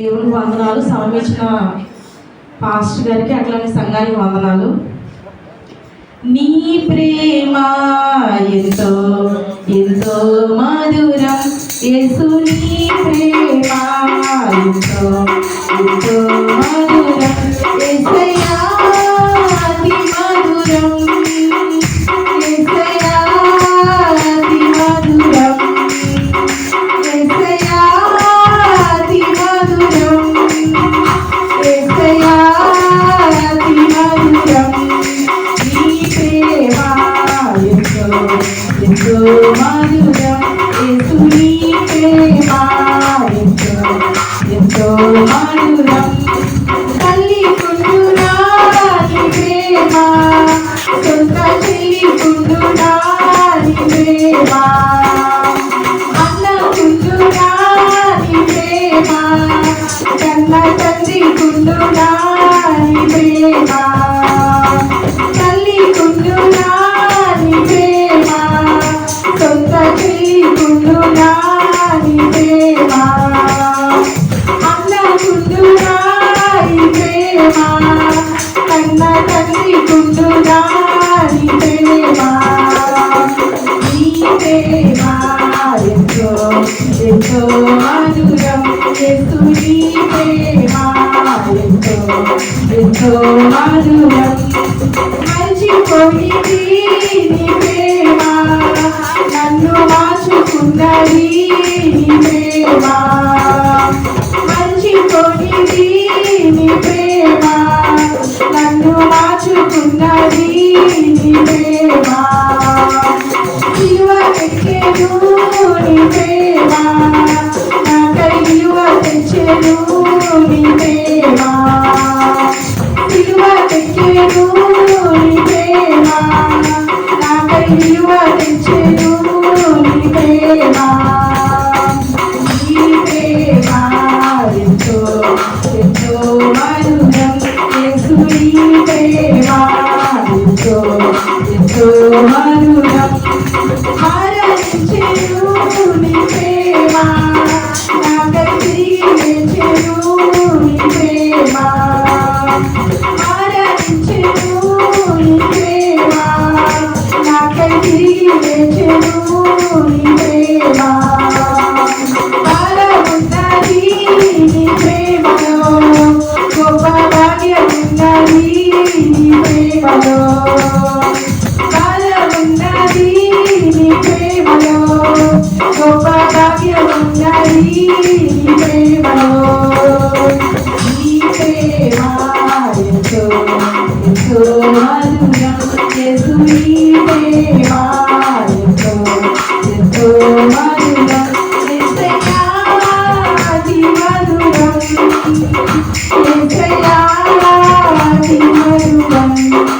దేవునికి వందనాలు. సమమించిన పాస్ట్ గారికి అట్లానే సంఘానికి వందనాలు. నీ ప్రేమ ఎంతో ఎంతో మధురం. యేసు నీ ప్రేమ ఎంతో ఎంతో మధురం యేసు నీ ప్రేమ ఎంతో. ఎంతో మధురం మర్చిపోయింది నీ ప్రేమ. నన్ను మార్చుకున్నది నీ ప్రేమ మర్చిపోయింది నీ ప్రేమ నన్ను మార్చుకున్నది నీ ప్రేమ విలువ తెచ్చేను నీ ప్రేమ నాకై విలువ తెచ్చేను నీ ప్రేమ. మధురం హరించే నీ ప్రేమ ప్రేమలో. బల ఉన్నది నీ ప్రేమలో. గొప్ప భాగ్యం ఉన్నది నీ ప్రేమలో. నీ ప్రేమ ఎంతో ఎంతో మధురం ఎందు నీ మధురం